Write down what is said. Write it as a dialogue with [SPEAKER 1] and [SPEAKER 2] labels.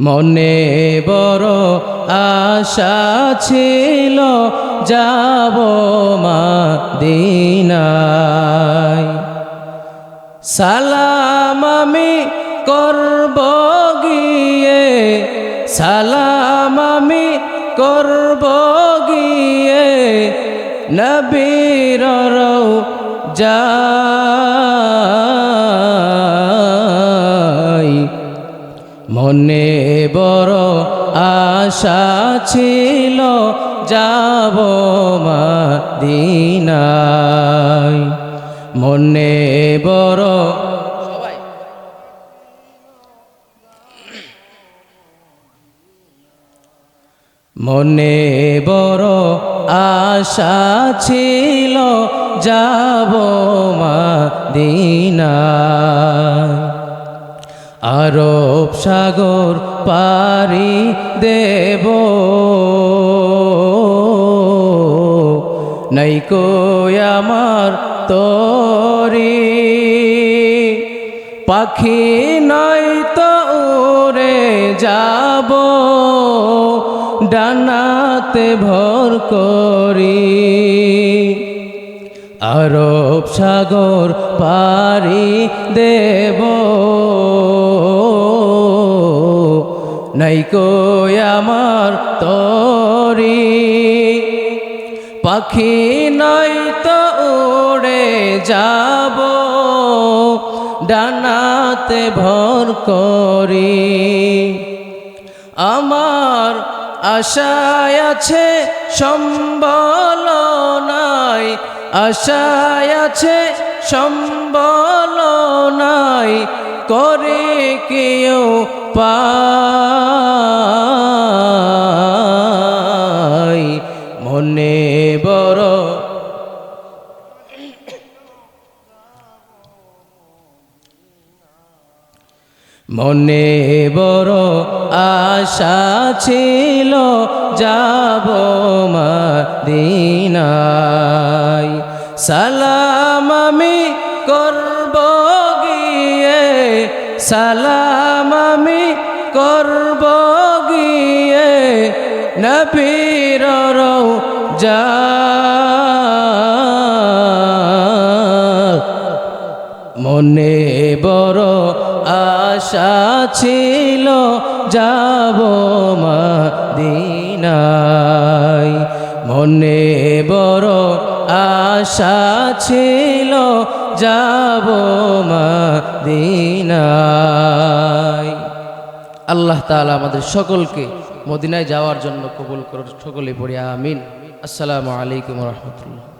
[SPEAKER 1] মনে বড় আশা ছিল, যাব মা মাদিনায়। সালাম আমি করব গিয়ে, সালাম আমি করব গিয়ে, নবীর যাই মনে বড় আশা ছিল যাব মাদিনায়। মনে বড় মনে বড় আশা ছিল যাব মাদিনায়। আরব সাগর পারি দেব। নৈকো আমার তরি। পাখি নাই তো উড়ে যাব। ডানাতে ভর করি। আরব সাগর পারি দেব। নাইকো আমার তরি। পাখি নাই তো উড়ে যাব, ডানাতে ভর করি। আমার আশায় আছে সম্বল নাই, আশায় আছে সম্বল নাই করে কেউ পাই মনে বড় মনে বড় আশা ছিল যাব মাদিনায়। সালাম আমি গিয়ে সালাম আমি করব গিয়ে নবীর যা মনে বড় আশা ছিল যাব মাদিনায়। মনে বড় আশা ছিল যাব মাদিনায়। আল্লাহ তাআলা আমাদের সকলকে মদিনায় যাওয়ার জন্য কবুল করুন। সকলে পড়ি আমিন। আসসালামু আলাইকুম রহমতুল্লাহ।